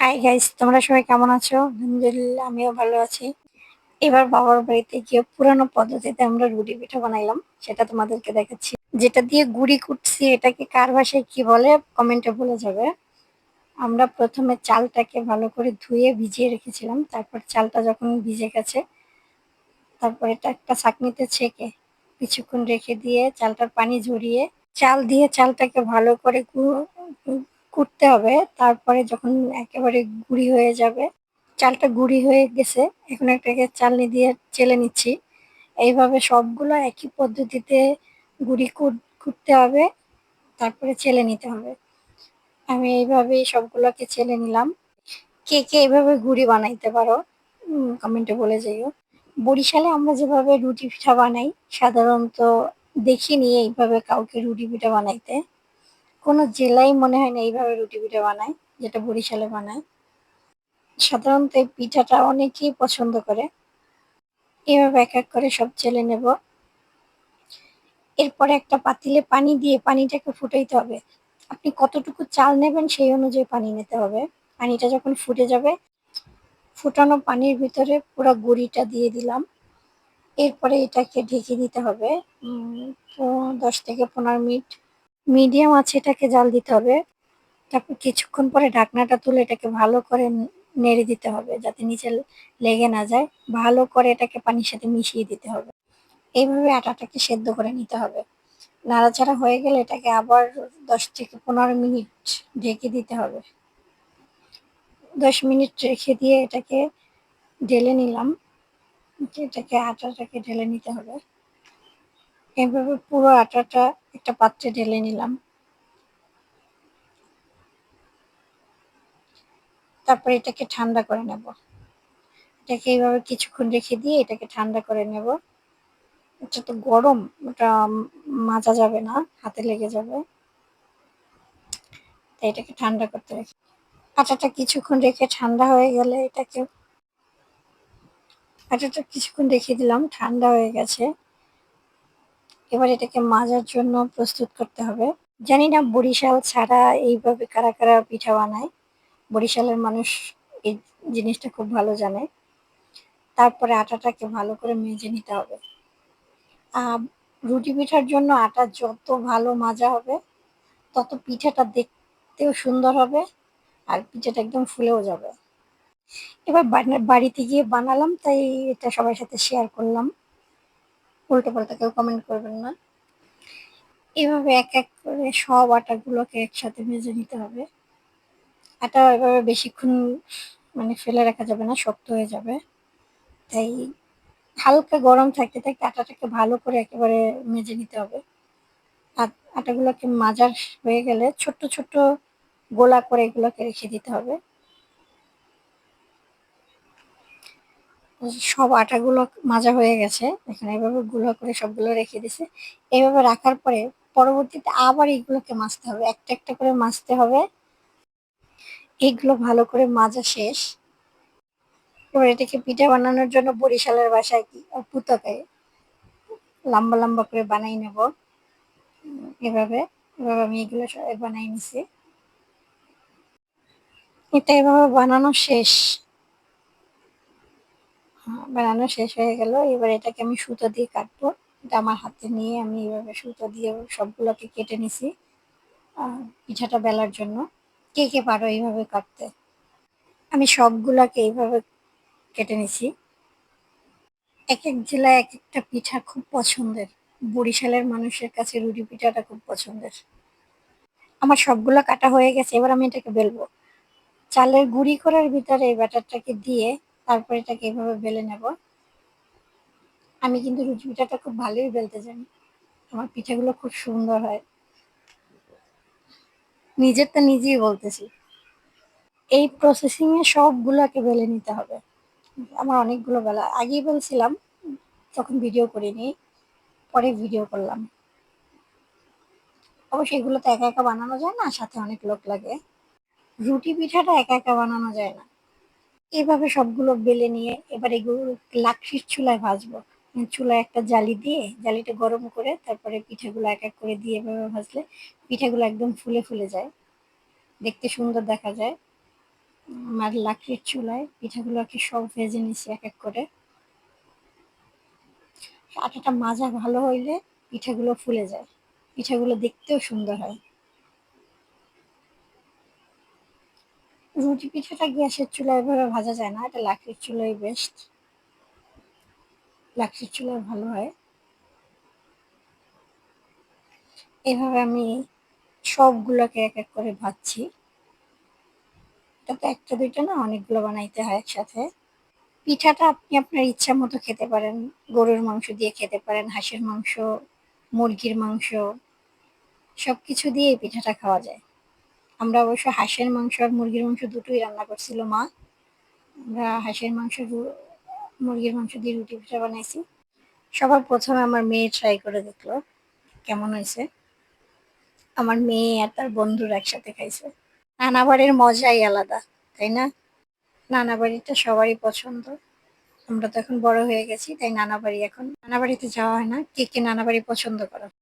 Hi guys তোমরা সবাই কেমন আছো? আলহামদুলিল্লাহ, আমিও ভালো আছি। এবার বাবার বাড়িতে গিয়ে পুরানো পদ্ধতিতে আমরা রুটি পিঠা বানাইলাম, সেটা তোমাদেরকে দেখাচ্ছি। যেটা দিয়ে গুড়ি কুটছি, এটাকে কার ভাষায় কি বলে কমেন্টে বলে যাবে। আমরা প্রথমে চালটাকে ভালো করে ধুয়ে ভিজিয়ে রেখেছিলাম, তারপর চালটা যখন ভিজে গেছে, তারপর এটা একটা ছাকনিতে ছেঁকে কিছুক্ষণ রেখে দিয়ে চালটার পানি ঝরিয়ে, চাল দিয়ে চালটাকে ভালো করে কুটতে হবে। তারপরে যখন একেবারে গুঁড়ি হয়ে যাবে, চালটা গুঁড়ি হয়ে গেছে, এখন এটাকে চালনি দিয়ে চেলে নিচ্ছি। এইভাবে সবগুলো একই পদ্ধতিতে গুঁড়ি কুট- কুটতে হবে, তারপরে চেলে নিতে হবে। আমি এইভাবেই সবগুলোকে চেলে নিলাম। কে কে এইভাবে গুঁড়ি বানাইতে পারো কমেন্টে বলে যাইও। বরিশালে আমরা যেভাবে রুটি পিঠা বানাই, সাধারণত দেখিনি এইভাবে কাউকে রুটি পিঠা বানাইতে। কোনো জেলায় মনে হয় না এইভাবে রুটি পিঠা বানায়, যেটা বরিশালে বানায়। সাধারণত এই পিঠাটা অনেকেই পছন্দ করে। এভাবে এক এক করে সব চেলে নেব। এরপরে একটা পাতিলে পানি দিয়ে পানিটাকে ফুটাইতে হবে। আপনি কতটুকু চাল নেবেন সেই অনুযায়ী পানি নিতে হবে। পানিটা যখন ফুটে যাবে, ফুটানো পানির ভিতরে পুরো গুঁড়িটা দিয়ে দিলাম। এরপরে এটাকে ঢেকে দিতে হবে দশ থেকে পনেরো মিনিট মিডিয়াম আছে, এটাকে জাল দিতে হবে। তারপর কিছুক্ষণ পরে ঢাকনাটা তুলে এটাকে ভালো করে নেড়ে দিতে হবে যাতে নিচে লেগে না যায়। ভালো করে এটাকে পানির সাথে মিশিয়ে দিতে হবে। এইভাবে আটাটাকে সেদ্ধ করে নিতে হবে। নাড়াচাড়া হয়ে গেলে এটাকে আবার দশ থেকে পনেরো মিনিট ঢেকে দিতে হবে। দশ মিনিট রেখে দিয়ে এটাকে ঢেলে নিলাম। এটাকে আটাটাকে ঢেলে নিতে হবে। এইভাবে পুরো আটাটা একটা পাত্রে ঢেলে নিলাম। তারপরে এটাকে ঠান্ডা করে নেব। এটাকে এইভাবে কিছুক্ষণ রেখে দিয়ে এটাকে ঠান্ডা করে নেব। এটা তো গরম, ওটা মাজা যাবে না, হাতে লেগে যাবে। তাই এটাকে ঠান্ডা করতে রেখে আটাটা কিছুক্ষণ রেখে ঠান্ডা হয়ে গেলে এটাকে, আটাটা কিছুক্ষণ রেখে দিলাম, ঠান্ডা হয়ে গেছে। এবার এটাকে মাজার জন্য প্রস্তুত করতে হবে। জানি না বরিশাল ছাড়া এইভাবে কারা কারা পিঠা বানায়। বরিশালের মানুষ এই জিনিসটা খুব ভালো জানে। তারপরে আটাটাকে ভালো করে মেজে নিতে হবে। রুটি পিঠার জন্য আটা যত ভালো মাজা হবে, তত পিঠাটা দেখতেও সুন্দর হবে আর পিঠাটা একদম ফুলেও যাবে। এবার বাড়িতে গিয়ে বানালাম, তাই এটা সবার সাথে শেয়ার করলাম। উল্টো পাল্টা কেউ কমেন্ট করবেন না। এভাবে এক এক করে সব আটাগুলোকে একসাথে ভেজে নিতে হবে। আটা এভাবে বেশিক্ষণ মানে ফেলে রাখা যাবে না, শক্ত হয়ে যাবে। তাই হালকা গরম থাকতে থাকতে আটাটাকে ভালো করে একেবারে মেজে নিতে হবে। আটাগুলোকে মাজার হয়ে গেলে ছোট্ট ছোট্ট গোলা করে এগুলোকে রেখে দিতে হবে। সব আটাগুলো মাজা হয়ে গেছে। এখানে এভাবে গুঁড়ো করে সবগুলো রেখে দিছে। এইভাবে রাখার পরে পরবর্তীতে আবার এইগুলোকে মাজতে হবে। একটা একটা করে মাজতে হবে। এইগুলো ভালো করে মাজা শেষ। এবার এটাকে পিঠা বানানোর জন্য বরিশালের বাসায় কি? পুতকায় লম্বা লম্বা করে বানাই নেব। এভাবে এভাবে আমি এগুলো বানাই নিছি। এটা এভাবে বানানো শেষ। বানানো শেষ হয়ে গেল। এবার এটাকে আমি সুতো দিয়ে কাটবো। এটা আমার হাতে নিয়ে আমি এইভাবে সুতো দিয়ে সবগুলোকে কেটে নিছি পিঠাটা বেলার জন্য। কে কে পারো এইভাবে কাটতে? আমি সবগুলাকে এইভাবে কেটে নিছি। এক এক জেলায় এক একটা পিঠা খুব পছন্দের। বরিশালের মানুষের কাছে রুটি পিঠাটা খুব পছন্দের। আমার সবগুলো কাটা হয়ে গেছে, এবার আমি এটাকে বেলবো। চালের গুঁড়ি করার ভিতরে এই ব্যাটারটাকে দিয়ে তারপর এটাকে এভাবে বেলে নেব। আমি কিন্তু রুটি পিঠাটা খুব ভালোই বেলতে জানি। আমার পিঠাগুলো খুব সুন্দর হয়। নিজেরটা নিজেই বলতেছি। এই প্রসেসিং এ সবগুলোকে বেলে নিতে হবে। আমার অনেকগুলো বেলা। আগেই বলছিলাম তখন ভিডিও করিনি, পরে ভিডিও করলাম। অবশ্যই এগুলো তো একা একা বানানো যায় না, সাথে অনেক লোক লাগে। রুটি পিঠাটা একা একা বানানো যায় না। এভাবে সবগুলো বেলে নিয়ে এবার এগুলো লাকড়ির চুলায় ভাজবো। চুলায় একটা জালি দিয়ে, জালিটা গরম করে তারপরে পিঠাগুলো এক এক করে দিয়ে এভাবে ভাজলে পিঠাগুলো একদম ফুলে ফুলে যায়। দেখতে সুন্দর দেখা যায়। আমার লাকড়ির চুলায় পিঠাগুলোকে সব ভেজে নিছি এক এক করে। আটাটা মাজা ভালো হইলে পিঠাগুলো ফুলে যায়। পিঠাগুলো দেখতেও সুন্দর হয়। রুটি পিঠাটা গ্যাসের চুলা এভাবে ভাজা যায় না। এটা লাকড়ির চুলাই বেস্ট লাকড়ির চুলায় ভালো হয়। এভাবে আমি সবগুলোকে এক এক করে ভাজছি। এটা তো একটা, দুইটা না অনেকগুলো বানাইতে হয় একসাথে। পিঠাটা আপনি আপনার ইচ্ছা মতো খেতে পারেন। গরুর মাংস দিয়ে খেতে পারেন, হাঁসের মাংস, মুরগির মাংস সব কিছু দিয়ে পিঠাটা খাওয়া যায়। আমরা অবশ্য হাঁসের মাংস আর মুরগির মাংস দুটোই রান্না করছিল মা। আমরা হাঁসের মাংস মুরগির মাংস দিয়ে রুটি পিঠা বানাইছি। সবার প্রথমে আমার মেয়ে ট্রাই করে দেখল কেমন হয়েছে। আমার মেয়ে আর তার বন্ধুরা একসাথে খাইছে। নানা বাড়ির মজাই আলাদা, তাই না? নানা বাড়িটা সবারই পছন্দ। আমরা তো এখন বড় হয়ে গেছি, তাই নানা বাড়ি এখন নানা বাড়িতে যাওয়া হয় না। কে কে নানা বাড়ি পছন্দ করো?